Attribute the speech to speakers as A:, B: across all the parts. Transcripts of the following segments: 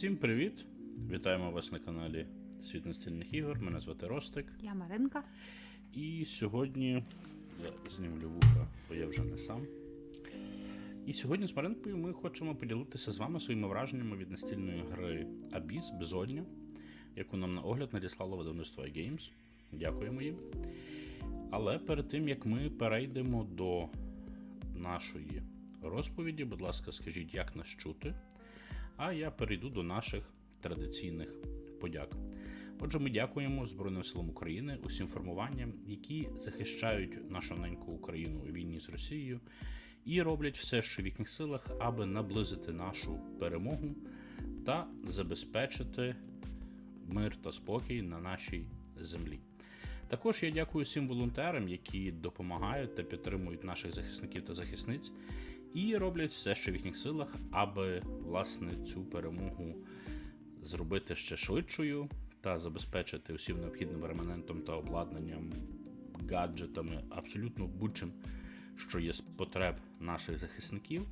A: Всім привіт! Вітаємо вас на каналі Світ настільних ігор. Мене звати Ростик.
B: Я Маринка.
A: І сьогодні я знімлю вуха, бо я вже не сам. І сьогодні з Маринкою ми хочемо поділитися з вами своїми враженнями від настільної гри Abyss Безодня, яку нам на огляд надіслало видавництво iGames. Дякуємо їм. Але перед тим як ми перейдемо до нашої розповіді, будь ласка, скажіть, як нас чути. А я перейду до наших традиційних подяк. Отже, ми дякуємо Збройним силам України усім формуванням, які захищають нашу неньку Україну у війні з Росією і роблять все, що в їхніх силах, аби наблизити нашу перемогу та забезпечити мир та спокій на нашій землі. Також я дякую всім волонтерам, які допомагають та підтримують наших захисників та захисниць, і роблять все, що в їхніх силах, аби власне цю перемогу зробити ще швидшою та забезпечити усім необхідним реманентом та обладнанням, гаджетами, абсолютно будь-чим, що є з потреб наших захисників,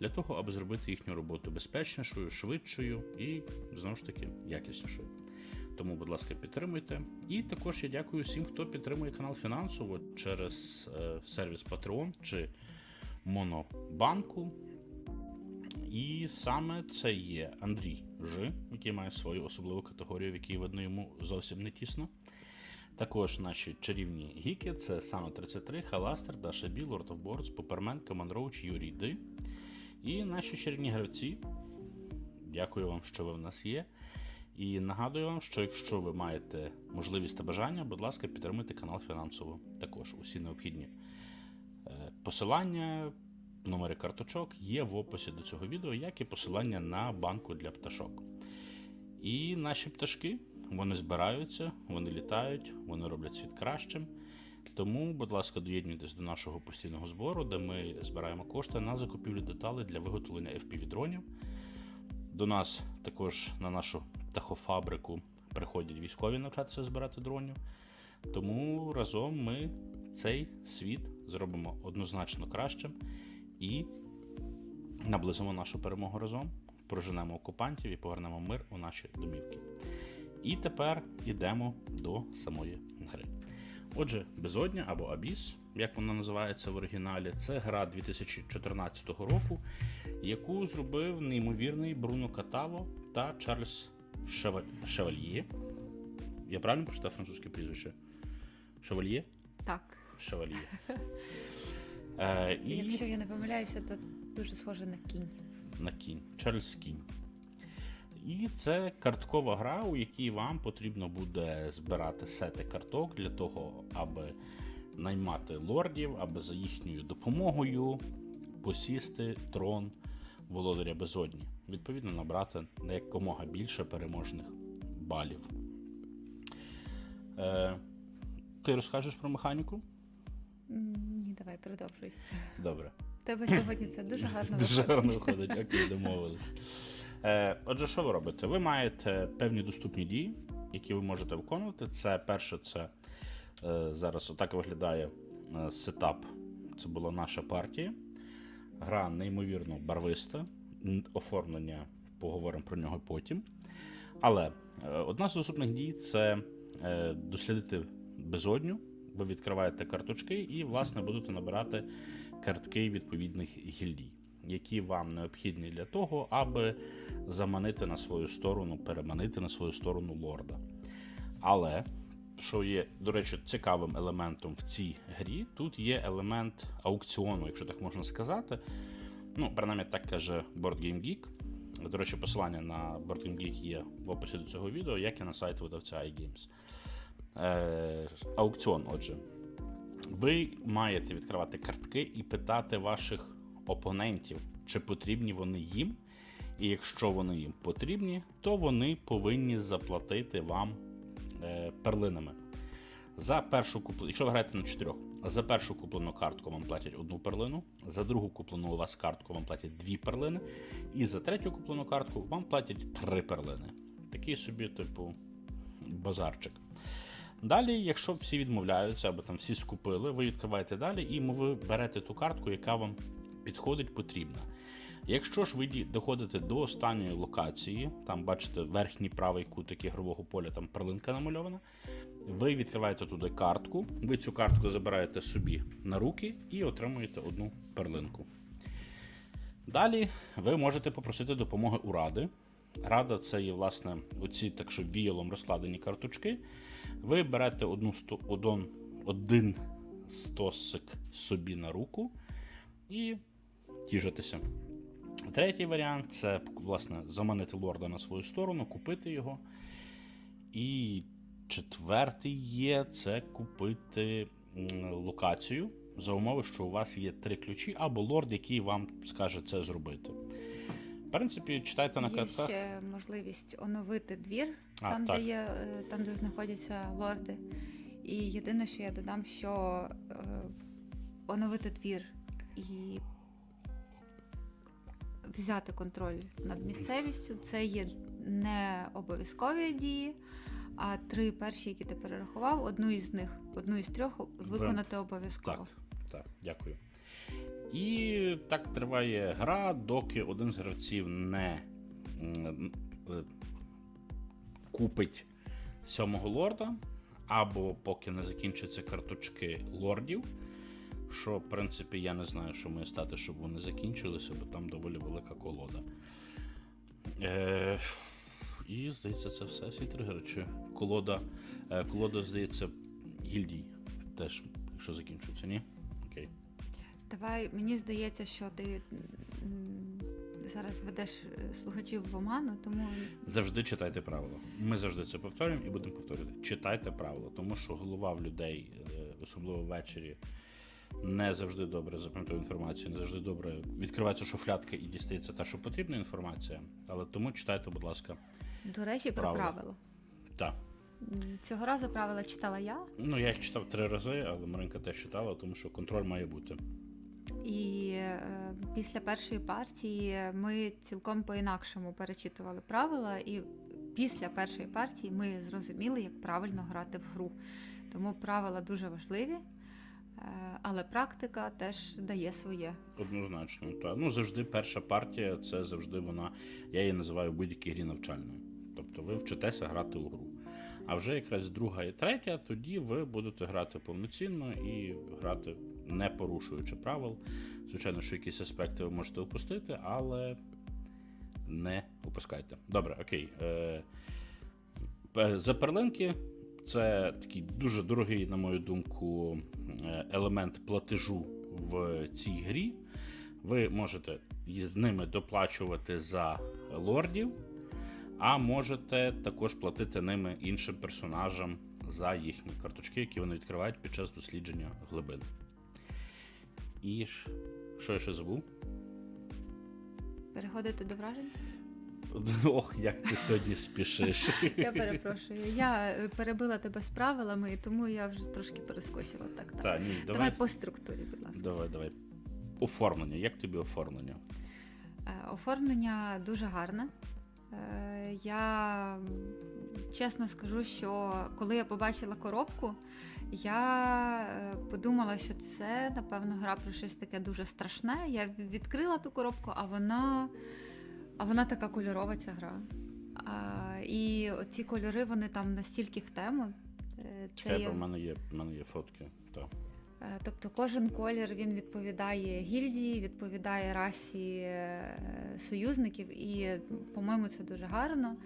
A: для того, аби зробити їхню роботу безпечнішою, швидшою і знову ж таки якіснішою. Тому, будь ласка, підтримуйте. І також я дякую всім, хто підтримує канал фінансово через е, сервіс Patreon чи Монобанку. І саме це є Андрій Ж, який має свою особливу категорію, в якій видно йому зовсім не тісно. Також наші чарівні гіки це саме 33, Халастер, Даша Бі, Lord of Boards, Попермен, Коман Роуч, Юрій Ди. І наші чарівні гравці. Дякую вам, що ви в нас є. І нагадую вам, що якщо ви маєте можливість та бажання, будь ласка, підтримуйте канал фінансово. Також усі необхідні посилання, номери карточок є в описі до цього відео, як і посилання на банку для пташок. І наші пташки вони збираються, вони літають, вони роблять світ кращим. Тому, будь ласка, доєднуйтесь до нашого постійного збору, де ми збираємо кошти на закупівлю деталей для виготовлення FPV-дронів. До нас також на нашу птахофабрику приходять військові навчатися збирати дронів. Тому разом ми цей світ зробимо однозначно кращим і наблизимо нашу перемогу разом, проженемо окупантів і повернемо мир у наші домівки. І тепер йдемо до самої гри. Отже, Безодня або Абіс, як вона називається в оригіналі, це гра 2014 року, яку зробив неймовірний Бруно Катало та Чарльз Шевальє. Я правильно прочитав французьке прізвище? Шевальє?
B: Так.
A: Шевальє. Е, і
B: Якщо я не помиляюся, то дуже схоже на кінь.
A: на кінь. Чарльз Кінь. І це карткова гра, у якій вам потрібно буде збирати сети карток для того, аби наймати лордів, аби за їхньою допомогою посісти трон володаря безодні. Відповідно, набрати якомога більше переможних балів. Е, ти розкажеш про механіку?
B: Ні, давай, продовжуй.
A: Добре.
B: Тебе сьогодні це дуже гарно
A: Дуже гарно виходить, окей, домовились. Е, отже, що ви робите? Ви маєте певні доступні дії, які ви можете виконувати. Це перше, це е, зараз отак виглядає е, сетап. Це була наша партія. Гра неймовірно барвиста, оформлення, поговоримо про нього потім. Але е, одна з доступних дій це е, дослідити безодню. Ви відкриваєте карточки і, власне, будете набирати картки відповідних гільдій, які вам необхідні для того, аби заманити на свою сторону, переманити на свою сторону лорда. Але, що є, до речі, цікавим елементом в цій грі, тут є елемент аукціону, якщо так можна сказати. Ну, принаймні так каже Board Game Geek. До речі, посилання на Board Game Geek є в описі до цього відео, як і на сайт видавця iGames. Е, аукціон, отже. Ви маєте відкривати картки і питати ваших опонентів, чи потрібні вони їм. І якщо вони їм потрібні, то вони повинні заплатити вам е, перлинами. За першу куплену, якщо ви граєте на чотирьох, за першу куплену картку вам платять одну перлину, за другу куплену у вас картку вам платять дві перлини, і за третю куплену картку вам платять три перлини. Такий собі, типу, базарчик. Далі, якщо всі відмовляються або там всі скупили, ви відкриваєте далі і ви берете ту картку, яка вам підходить, потрібна. Якщо ж ви доходите до останньої локації, там бачите верхній правий кутик ігрового поля, там перлинка намальована. Ви відкриваєте туди картку, ви цю картку забираєте собі на руки і отримуєте одну перлинку. Далі ви можете попросити допомоги у ради. Рада це є, власне, оці так що віялом розкладені карточки. Ви берете одну сто, один, один стосик собі на руку і тіжитеся. Третій варіант це власне заманити лорда на свою сторону, купити його. І четвертий є це купити локацію за умови, що у вас є три ключі, або лорд, який вам скаже це зробити. Принципі, читайте на
B: Є
A: картках.
B: ще можливість оновити двір,
A: А,
B: там,
A: так.
B: де є, е, там, де знаходяться лорди. І єдине, що я додам, що е, оновити двір і взяти контроль над місцевістю це є не обов'язкові дії. А три перші, які ти перерахував, одну із них, одну із трьох виконати обов'язково.
A: Так, так, дякую. І так триває гра, доки один з гравців не е, купить сьомого лорда, або поки не закінчаться карточки лордів. Що, в принципі, я не знаю, що має стати, щоб вони закінчилися, бо там доволі велика колода. Е, і, здається, це все всі тригери. Чи колода, е, колода, здається, гільдій теж, якщо закінчується, ні?
B: Давай, мені здається, що ти зараз ведеш е, слухачів в оману, тому
A: Завжди читайте правила. Ми завжди це повторюємо і будемо повторювати. Читайте правила, тому що голова в людей, е, особливо ввечері, не завжди добре запам'ятовує інформацію, не завжди добре відкривається шуфлядка і дістається та, що потрібна інформація. Але тому читайте, будь ласка,
B: до речі, про
A: Правила.
B: правила.
A: так.
B: Цього разу правила читала я,
A: Ну, я їх читав три рази, але Маринка теж читала, тому що контроль має бути.
B: І е, після першої партії ми цілком по-інакшому перечитували правила, і після першої партії ми зрозуміли, як правильно грати в гру. Тому правила дуже важливі, е, але практика теж дає своє.
A: Однозначно, так. Ну, завжди перша партія це завжди вона, я її називаю будь-якій грі навчальною. Тобто ви вчитеся грати у гру. А вже якраз друга і третя, тоді ви будете грати повноцінно і грати не порушуючи правил. Звичайно, що якісь аспекти ви можете опустити, але не опускайте. Добре, окей. Е, пе- за перлинки це такий дуже дорогий, на мою думку, е, елемент платежу в цій грі. Ви можете з ними доплачувати за лордів, а можете також платити ними іншим персонажам за їхні карточки, які вони відкривають під час дослідження глибин. І що я ще забув?
B: Переходити до вражень?
A: Ох, як ти сьогодні спішиш.
B: Я перепрошую. Я е, перебила тебе з правилами, і тому я вже трошки перескочила. Так, так.
A: Та, ні,
B: Давай
A: давай,
B: по структурі, будь ласка.
A: давай, давай. Оформлення. Як тобі оформлення?
B: Е, Оформлення дуже гарне. Е, Я чесно скажу, що коли я побачила коробку, я е, подумала, що це, напевно, гра про щось таке дуже страшне. Я відкрила ту коробку, а вона, а вона така кольорова, ця гра. А, і ці кольори вони там настільки в тему. Е, Це
A: Чекай,
B: є...
A: бо в мене є, в мене є фотки. Так.
B: Е, Тобто кожен колір він відповідає гільдії, відповідає расі союзників, і, по-моєму, це дуже гарно.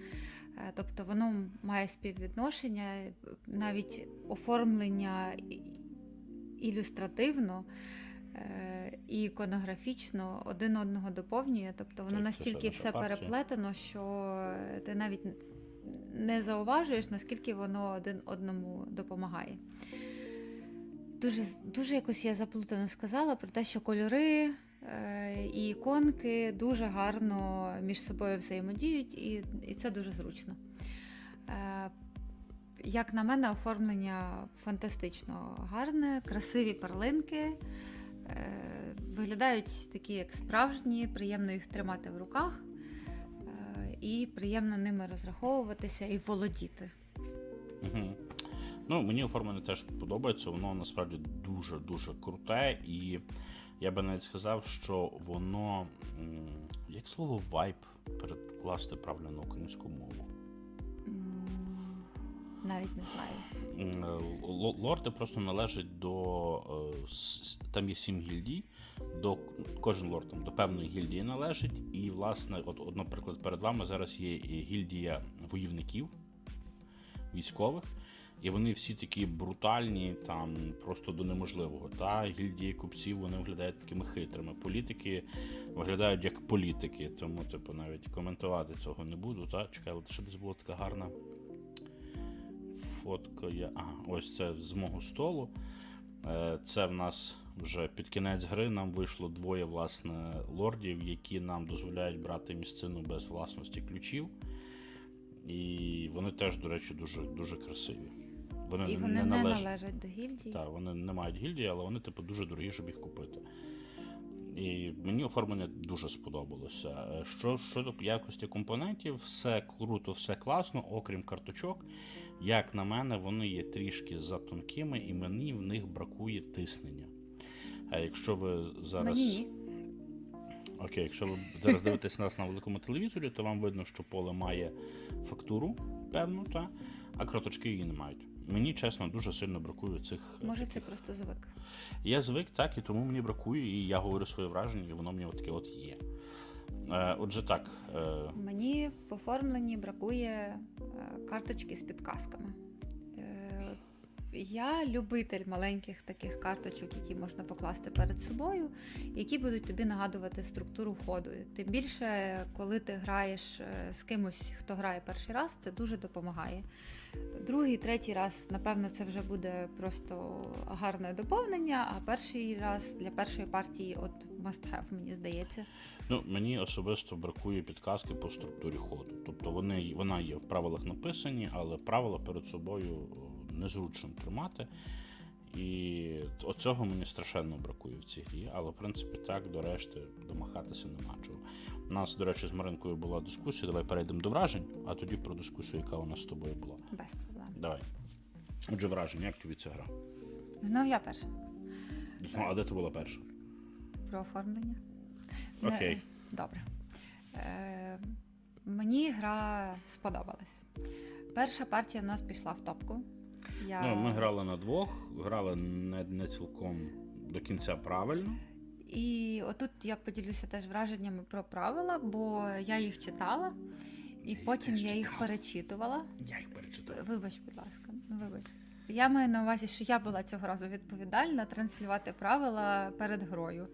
B: Е, Тобто воно має співвідношення, навіть оформлення ілюстративно е, і іконографічно один одного доповнює. Тобто воно настільки все переплетено, що ти навіть не зауважуєш, наскільки воно один одному допомагає. Дуже, дуже якось я заплутано сказала про те, що кольори е, і іконки дуже гарно між собою взаємодіють, і, і це дуже зручно. Е, як на мене, оформлення фантастично гарне, красиві перлинки. Е, виглядають такі, як справжні, приємно їх тримати в руках, е, і приємно ними розраховуватися і володіти.
A: Угу. Ну, мені оформлення теж подобається, воно насправді дуже-дуже круте і Я би навіть сказав, що воно, як слово вайб перекласти правильно на українську мову.
B: Навіть не знаю.
A: Лорди просто належать до. е, Там є сім гільдій, до кожен лорд там, до певної гільдії належить. І, власне, от, от, наприклад, перед вами зараз є гільдія воївників, військових. І вони всі такі брутальні, там просто до неможливого. Та гільдії купців вони виглядають такими хитрими. Політики виглядають як політики, тому типу навіть коментувати цього не буду. Та чекай, от ще десь була така гарна фотка. Я... Ага, ось це з мого столу. Е, Це в нас вже під кінець гри нам вийшло двоє власне лордів, які нам дозволяють брати місцину без власності ключів. І вони теж, до речі, дуже, дуже красиві. Вони,
B: І вони не належать до гільдії.
A: так, вони не мають гільдії, але вони, типу, дуже дорогі, щоб їх купити. І мені оформлення дуже сподобалося. Е, Що щодо якості компонентів, все круто, все класно, окрім карточок. Як на мене, вони є трішки затонкими, і мені в них бракує тиснення. А якщо ви зараз.
B: Мені ні.
A: Окей, якщо ви зараз дивитесь нас на великому телевізорі, то вам видно, що поле має фактуру певну, та, а кроточки її не мають. Мені чесно дуже сильно бракує цих. Може,
B: Може, це просто звик.
A: Я звик так, і тому мені бракує, і я говорю своє враження, і воно мені от таке от є. Е, отже, так. Е,
B: Мені в оформленні бракує е, карточки з підказками. Я любитель маленьких таких карточок, які можна покласти перед собою, які будуть тобі нагадувати структуру ходу. Тим більше, коли ти граєш е, з кимось, хто грає перший раз, це дуже допомагає. Другий, третій раз, напевно, це вже буде просто гарне доповнення, а перший раз для першої партії от must have, мені здається.
A: ну, мені особисто бракує підказки по структурі ходу. Тобто вони, вона є в правилах написані, але правила перед собою незручно тримати. І оцього мені страшенно бракує в цій грі, але в принципі так до решти домахатися нема чого. У нас, до речі, з Маринкою була дискусія. Давай перейдемо до вражень, а тоді про дискусію, яка у нас з тобою була.
B: Без проблем.
A: Давай. Отже, враження, як тобі ця гра?
B: Знов я перша
A: Ну, а де ти була перша?
B: про оформлення. Не-
A: Окей.
B: Добре. Е, мені гра сподобалась. Перша партія в нас пішла в топку. Я...
A: Ну, ми грали на двох, грали не, не цілком до кінця правильно.
B: І отут я поділюся теж враженнями про правила, бо я їх читала, і
A: Я
B: потім я їх перечитувала.
A: Я їх перечитав.
B: Вибач, будь ласка, ну вибач. Я маю на увазі, що я була цього разу відповідальна транслювати правила перед грою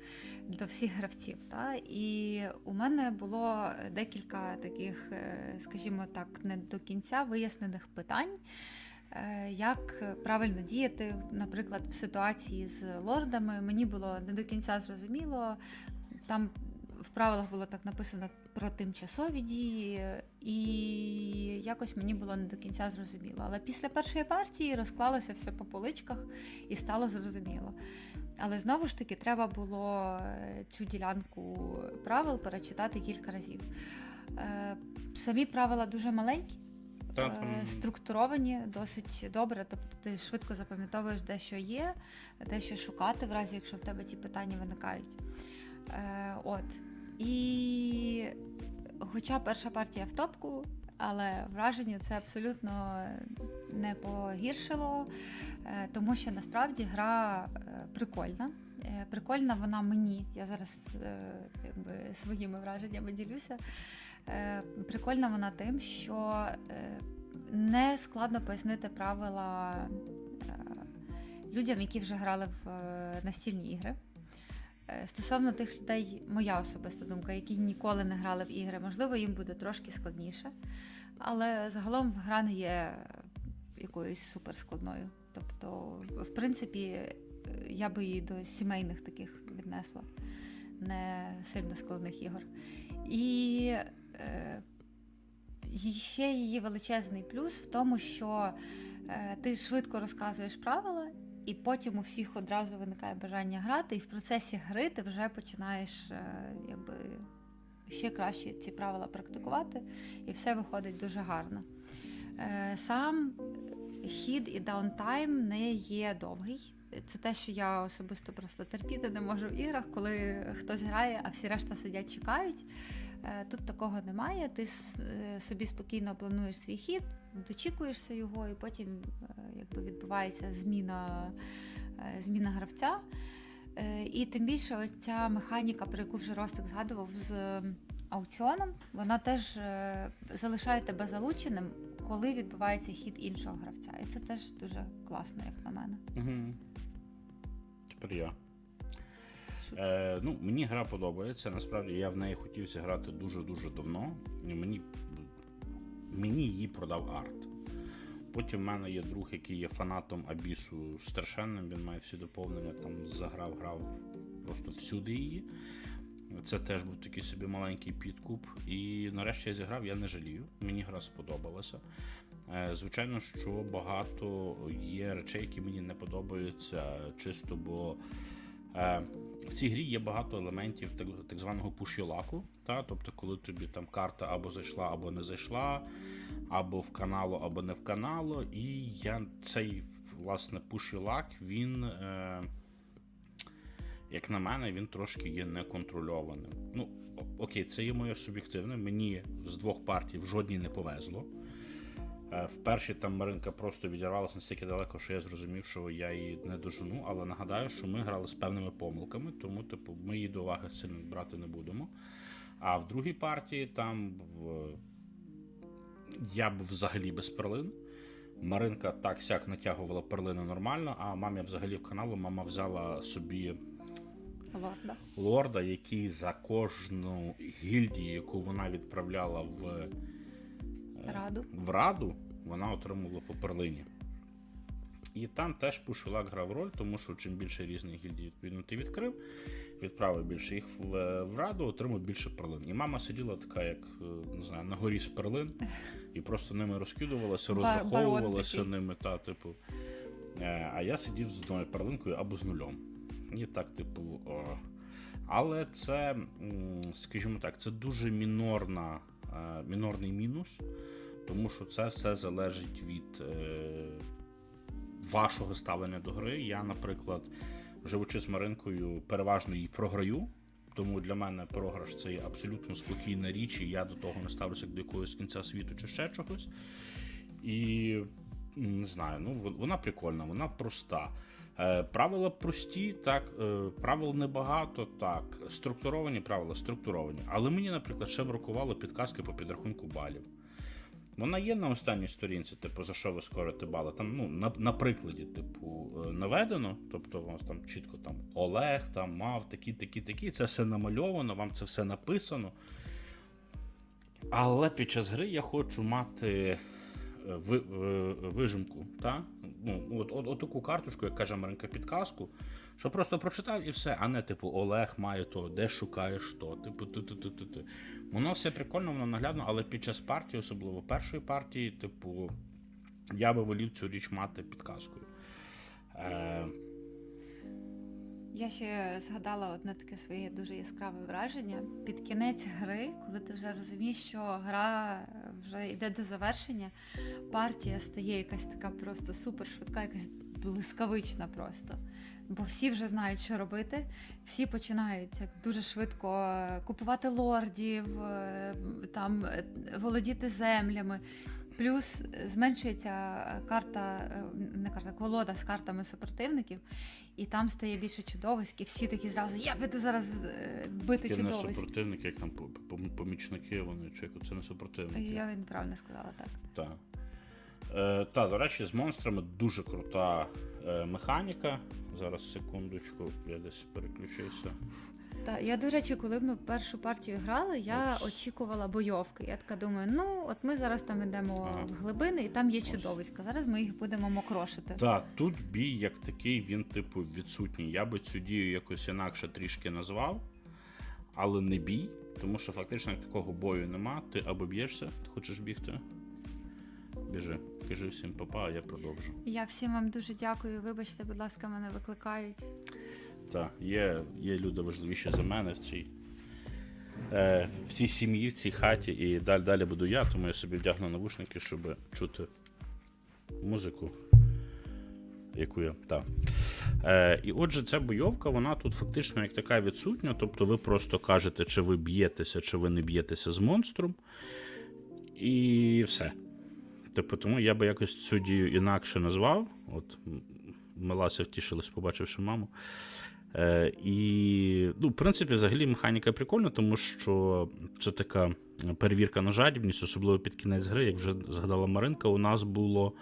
B: до всіх гравців. Та? І у мене було декілька таких, е, скажімо так, не до кінця вияснених питань. Е, Як правильно діяти, наприклад, в ситуації з лордами, мені було не до кінця зрозуміло. Там в правилах було так написано про тимчасові дії, і якось мені було не до кінця зрозуміло. Але після першої партії розклалося все по поличках і стало зрозуміло. Але знову ж таки, треба було е, цю ділянку правил перечитати кілька разів. Е, Самі правила дуже маленькі,
A: Та,
B: е,
A: там,
B: структуровані досить добре. Тобто ти швидко запам'ятовуєш, де що є, де що шукати, в разі якщо в тебе ці питання виникають. Е, от. І хоча перша партія в топку, але враження це абсолютно не погіршило, е, тому що насправді гра е, прикольна. Прикольна вона мені. Я зараз якби своїми враженнями ділюся. Е, Прикольна вона тим, що е, не складно пояснити правила е, людям, які вже грали в настільні ігри. Стосовно тих людей, моя особиста думка, які ніколи не грали в ігри, можливо, їм буде трошки складніше. Але загалом гра не є якоюсь суперскладною. Тобто, в принципі, я би її до сімейних таких віднесла, не сильно складних ігор. І ще її величезний плюс в тому, що е, ти швидко розказуєш правила, і потім у всіх одразу виникає бажання грати, і в процесі гри ти вже починаєш е, якби, ще краще ці правила практикувати, і все виходить дуже гарно. Е, Сам хід і даунтайм не є довгий. Це те, що я особисто просто терпіти не можу в іграх, коли хтось грає, а всі решта сидять, чекають. Е, Тут такого немає. Ти е, собі спокійно плануєш свій хід, дочікуєшся його, і потім е, якби відбувається зміна, зміна гравця. І тим більше оця механіка, про яку вже Ростик згадував з аукціоном, вона теж залишає тебе залученим, коли відбувається хід іншого гравця. І це теж дуже класно, як на мене.
A: Угу. Тепер я. Е, ну, мені гра подобається. Насправді я в неї хотів зіграти дуже-дуже давно. Мені, мені її продав арт. Потім в мене є друг, який є фанатом Абісу страшенним. Він має всі доповнення, там заграв, грав просто всюди її. Це теж був такий собі маленький підкуп. І нарешті я зіграв, я не жалію. Мені гра сподобалася. Е, Звичайно, що багато є речей, які мені не подобаються, чисто бо в цій грі є багато елементів так, так званого пушілаку. Та? Тобто, коли тобі там карта або зайшла, або не зайшла, або в каналу, або не в каналу. І я цей власне пушілак, він. Е, як на мене, він трошки є неконтрольованим. Ну, окей, це є моє суб'єктивне. Мені з двох партій в жодній не повезло. Е, В першій там Маринка просто відірвалася настільки далеко, що я зрозумів, що я її не дожену. Але нагадаю, що ми грали з певними помилками, тому типу, ми її до уваги сильно брати не будемо. А в другій партії там в... я був взагалі без перлин. Маринка так сяк натягувала перлини нормально, а мамі взагалі в каналу мама взяла собі
B: Лорда.
A: лорда, який за кожну гільдію, яку вона відправляла в, е,
B: Раду.
A: в раду, вона отримувала по перлині. І там теж Пушилак грав роль, тому що чим більше різних гільдій відповідно ти відкрив, відправив більше їх в, в раду, отримав більше перлин. І мама сиділа така, як е, не знаю, на горі з перлин, і просто ними розкидувалася, розраховувалася ними. Та, типу. Е, А я сидів з одною перлинкою або з нульом. І так, типу. О. Але це, скажімо так, це дуже мінорна, е, мінорний мінус, тому що це все залежить від е, вашого ставлення до гри. Я, наприклад, живучи з Маринкою, переважно її програю. Тому для мене програш це є абсолютно спокійна річ, і я до того не ставлюся до якогось кінця світу чи ще чогось. І не знаю, ну вона прикольна, вона проста. Е, правила прості, так, е, правил небагато, так. Структуровані правила, структуровані. Але мені, наприклад, ще бракувало підказки по підрахунку балів. Вона є на останній сторінці, типу, за що ви скорите бали. Там, ну, на, на прикладі, типу, е, наведено. Тобто, вас там чітко там Олег там мав такі, такі, такі. Це все намальовано, вам це все написано. Але під час гри я хочу мати вижимку, та? Ну, от, от, от таку карточку, як каже Маринка, підказку, що просто прочитав і все, а не типу Олег має то, де шукаєш то, типу ти ти ти ти ти Воно все прикольно, воно наглядно, але під час партії, особливо першої партії, типу, я би волів цю річ мати підказкою. Е,
B: Я ще згадала одне таке своє дуже яскраве враження. Під кінець гри, коли ти вже розумієш, що гра вже йде до завершення, партія стає якась така просто супер швидка, якась блискавична просто. Бо всі вже знають, що робити, всі починають як дуже швидко е, купувати лордів, е, там е, володіти землями. Плюс зменшується е, карта, е, не карта, колода з картами супротивників, і там стає більше чудовиськ, і всі такі зразу я піду зараз е, бити
A: Такі не
B: чудовиськ.
A: супротивники, як там по- по- помічники, вони чи як це не супротивники.
B: Я він правильно сказала так.
A: Так. Е, та, до речі, з монстрами дуже крута механіка. Зараз секундочку, я десь переключився.
B: Та я, до речі, коли ми першу партію грали, я очікувала бойовки. Я така думаю, ну от ми зараз там йдемо
A: Ага.
B: в глибини, і там є чудовиська. Зараз ми їх будемо мокрошити.
A: Так, тут бій як такий, він, типу, відсутній. Я би цю дію якось інакше трішки назвав, але не бій, тому що фактично такого бою нема. Ти або б'єшся, ти хочеш бігти. Біжи. Кажи всім папа, а я продовжу.
B: Я всім вам дуже дякую. Вибачте, будь ласка, мене викликають.
A: Так, є, є люди важливіші за мене в цій, е, в цій сім'ї, в цій хаті, і далі, далі буду я, тому я собі вдягну навушники, щоб чути музику, яку я. Так. Е, і отже, ця бойовка, вона тут фактично як така відсутня. Тобто ви просто кажете, чи ви б'єтеся, чи ви не б'єтеся з монстром. І все. Типу, тому я би якось цю дію інакше назвав. От м, Мелася втішилась, побачивши маму. Е, і, ну, в принципі, взагалі механіка прикольна, тому що це така перевірка на жадібність, особливо під кінець гри, як вже згадала Маринка, у нас було.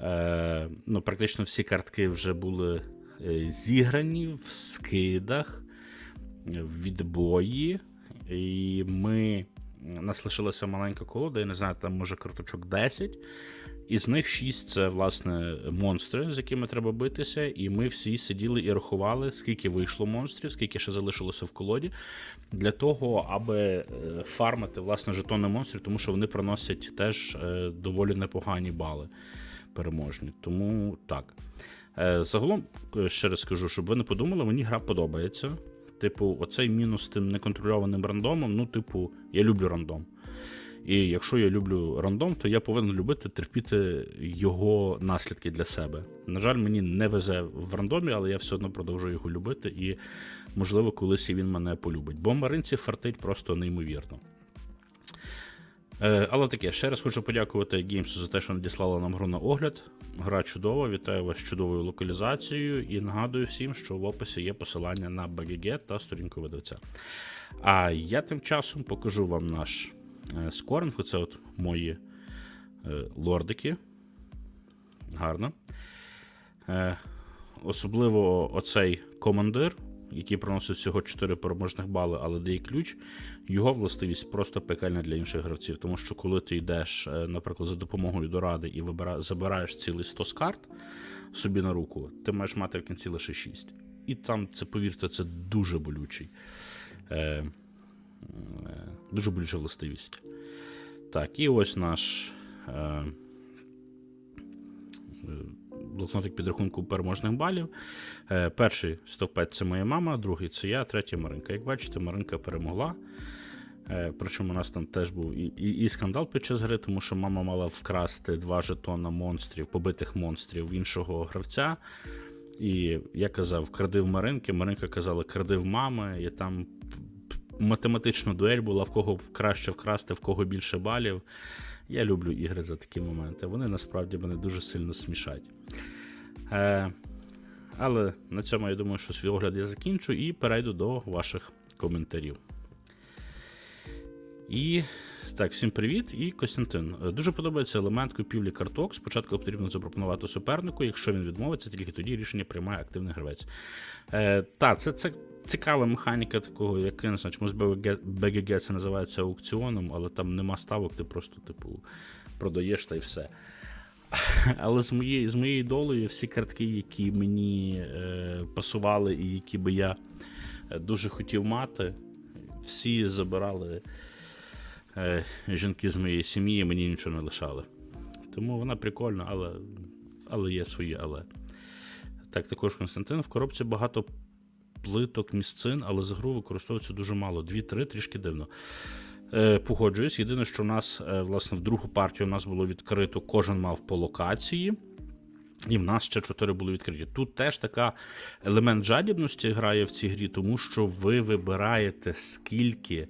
A: Е, ну, практично всі картки вже були е, зіграні в скидах, в відбої. І ми. Нас лишилася маленька колода, я не знаю, там може карточок 10. Із них 6 це, власне, монстри, з якими треба битися. І ми всі сиділи і рахували, скільки вийшло монстрів, скільки ще залишилося в колоді, для того, аби е, фармити власне жетони монстрів, тому що вони приносять теж е, доволі непогані бали переможні. Тому так. Е, Загалом, ще раз скажу, щоб ви не подумали, мені гра подобається. Типу, оцей мінус з тим неконтрольованим рандомом. Ну, типу, я люблю рандом. І якщо я люблю рандом, то я повинен любити терпіти його наслідки для себе. На жаль, мені не везе в рандомі, але я все одно продовжую його любити, і можливо, колись і він мене полюбить. Бо Маринці фартить просто неймовірно. Е, але таке, ще раз хочу подякувати Геймсу за те, що надіслали нам гру на огляд. Гра чудова, вітаю вас з чудовою локалізацією і нагадую всім, що в описі є посилання на BGG та сторінку видавця. А я тим часом покажу вам наш скоринг. Оце от мої е, лордики. Гарно. Е, особливо оцей командир, який приносить всього 4 переможних бали, але дає ключ. Його властивість просто пекельна для інших гравців, тому що коли ти йдеш, е, наприклад, за допомогою до ради і вибира... забираєш цілий 100 з карт собі на руку, ти маєш мати в кінці лише 6. І там, це, повірте, це дуже болючий. Е, е, дуже болюча властивість. Так, і ось наш. Е, блокнотик підрахунку переможних балів. Е, перший стовпець це моя мама, другий це я, третій Маринка. Як бачите, Маринка перемогла. Е, причому у нас там теж був і, і, і скандал під час гри, тому що мама мала вкрасти два жетона монстрів, побитих монстрів іншого гравця. І я казав, кради в Маринки, Маринка казала, кради в мами, і там математична дуель була, в кого краще вкрасти, в кого більше балів. Я люблю ігри за такі моменти. Вони насправді мене дуже сильно смішать. Е, але на цьому я думаю, що свій огляд я закінчу і перейду до ваших коментарів. І так, всім привіт. І Костянтин. Е, Дуже подобається елемент купівлі карток. Спочатку потрібно запропонувати супернику. Якщо він відмовиться, тільки тоді рішення приймає активний гравець. Е, та, це, це цікава механіка такого, як я не знаю, чомусь BGG, це називається аукціоном, але там нема ставок, ти просто, типу, продаєш та й все. Але з моєю з моєю долею всі картки, які мені е, пасували і які би я е, дуже хотів мати, всі забирали е, жінки з моєї сім'ї, мені нічого не лишали. Тому вона прикольна, але, але є свої але. Так, також Константин. В коробці багато плиток, місцин, але за гру використовується дуже мало. Дві-три, трішки дивно. Е, погоджуюсь. Єдине, що у нас, е, власне, в другу партію у нас було відкрито, кожен мав по локації. І в нас ще чотири були відкриті. Тут теж така елемент жадібності грає в цій грі, тому що ви вибираєте, скільки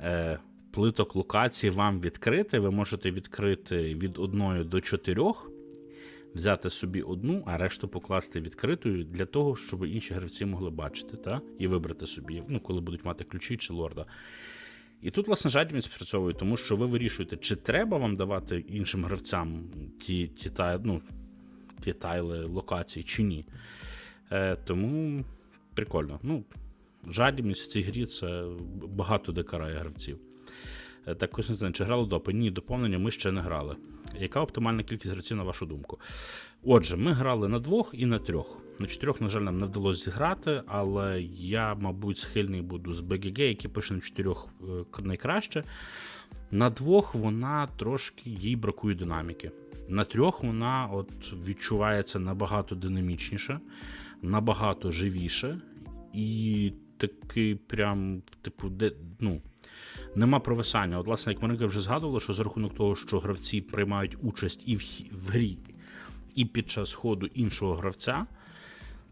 A: е, плиток локації вам відкрити. Ви можете відкрити від одної до чотирьох, взяти собі одну, а решту покласти відкритою для того, щоб інші гравці могли бачити, та? і вибрати собі, ну, коли будуть мати ключі чи лорда. І тут, власне, жадібність спрацьовує, тому що ви вирішуєте, чи треба вам давати іншим гравцям ті, ті, та, ну, ті тайли локації, чи ні. Е, тому прикольно. Ну, жадібність в цій грі це багато де карає гравців. Е, Так, Костянтин, чи грали допи? Ні, доповнення ми ще не грали. Яка оптимальна кількість гравців, на вашу думку? Отже, ми грали на двох і на трьох. На чотирьох, на жаль, нам не вдалося зіграти, але я, мабуть, схильний буду з BGG, який пише на чотирьох е, найкраще. На двох вона трошки їй бракує динаміки. На трьох вона от відчувається набагато динамічніше, набагато живіше, і такий прям, типу, де, ну, нема провисання. От, власне, як Маринка вже згадувала, що за рахунок того, що гравці приймають участь і в, в грі, і під час ходу іншого гравця,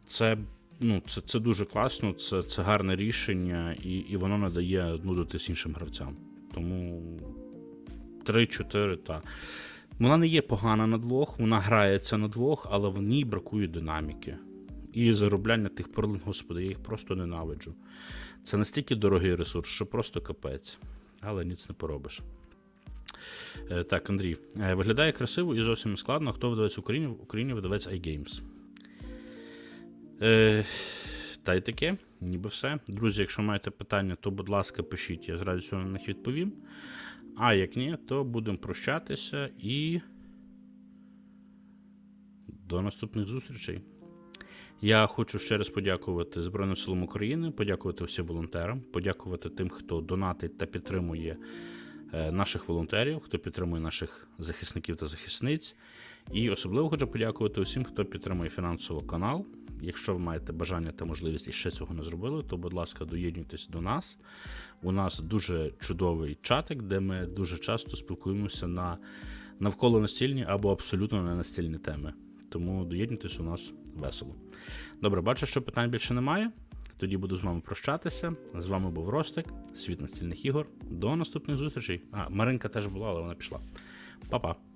A: це, ну, це, це дуже класно, це, це гарне рішення, і, і воно не дає нудитись іншим гравцям. Тому 3-4, та. Вона не є погана на двох, вона грається на двох, але в ній бракує динаміки. І заробляння тих перлин, господи, я їх просто ненавиджу. Це настільки дорогий ресурс, що просто капець. Але ніц не поробиш. Е, Так, Андрій, е, виглядає красиво і зовсім складно. Хто видавець Україні? В Україні видавець iGames. Е, та й таке, ніби все. Друзі, якщо маєте питання, то, будь ласка, пишіть, я з радістю на них відповім. А як ні, то будемо прощатися і до наступних зустрічей. Я хочу ще раз подякувати Збройним силам України, подякувати всім волонтерам, подякувати тим, хто донатить та підтримує е, наших волонтерів, хто підтримує наших захисників та захисниць. І особливо хочу подякувати усім, хто підтримує фінансово канал. Якщо ви маєте бажання та можливість і ще цього не зробили, то, будь ласка, доєднуйтесь до нас. У нас дуже чудовий чатик, де ми дуже часто спілкуємося на навколо настільні або абсолютно не настільні теми. Тому доєднуйтесь у нас весело. Добре, бачу, що питань більше немає. Тоді буду з вами прощатися. З вами був Ростик, світ настільних ігор. До наступних зустрічей. А, Маринка теж була, але вона пішла. Па-па.